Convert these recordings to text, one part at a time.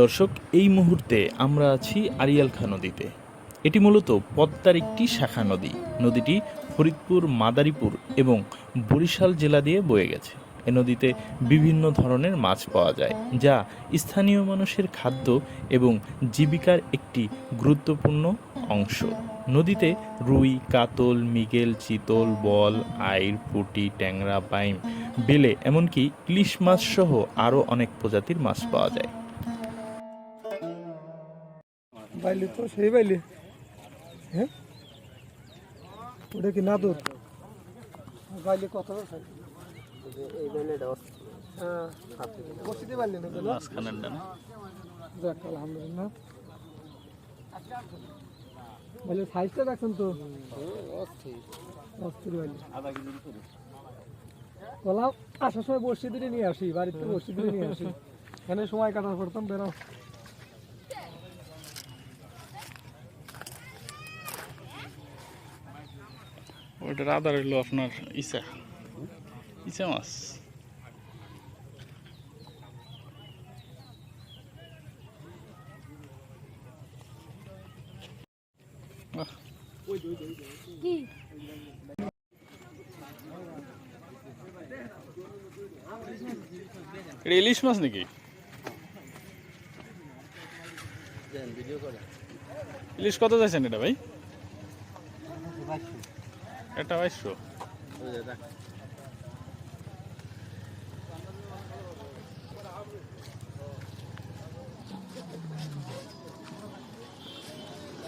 দর্শক, এই মুহূর্তে আমরা আছি আরিয়াল খা নদীতে। এটি মূলত পদ্মার একটি শাখা নদী। নদীটি ফরিদপুর, মাদারীপুর এবং বরিশাল জেলা দিয়ে বয়ে গেছে। এ নদীতে বিভিন্ন ধরনের মাছ পাওয়া যায়, যা স্থানীয় মানুষের খাদ্য এবং জীবিকার একটি গুরুত্বপূর্ণ অংশ। নদীতে রুই কাতল মিগেল চিতল বল আইর পুটি ট্যাংরা বাইম বেলে এমনকি ইলিশ মাছ সহ আরও অনেক প্রজাতির মাছ পাওয়া যায়। বাইলে তো সেই বাইলে। হ্যাঁ? ওটা কি নাদুর বাইলে কত হ্যাঁ বসিতে পারলি না? কেন মাঝখানেরটা না আলহামদুলিল্লাহ। বলে সাইজটা দেখছেন তো। অস্থির বাইলে কলা আসার সময় বসে দিলে নিয়ে আসি, বাড়িতে বসে দিলে নিয়ে আসি। এখানে সময় কাটার করতাম বেরো। ওটার আদার হলো আপনার ইসা। ইসা মাছ। ইলিশ মাছ নাকি? ইলিশ কত যাচ্ছেন এটা ভাই? এটা বাইশশো।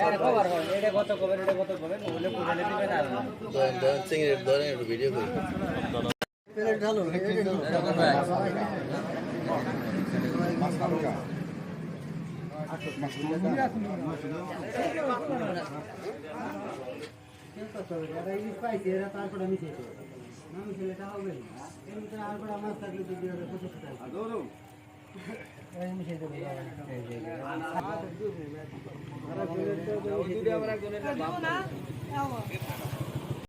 ওই নিয়ে মেরে দেওয়া চিংড়ির ধরেন একটু ভিডিও করি না?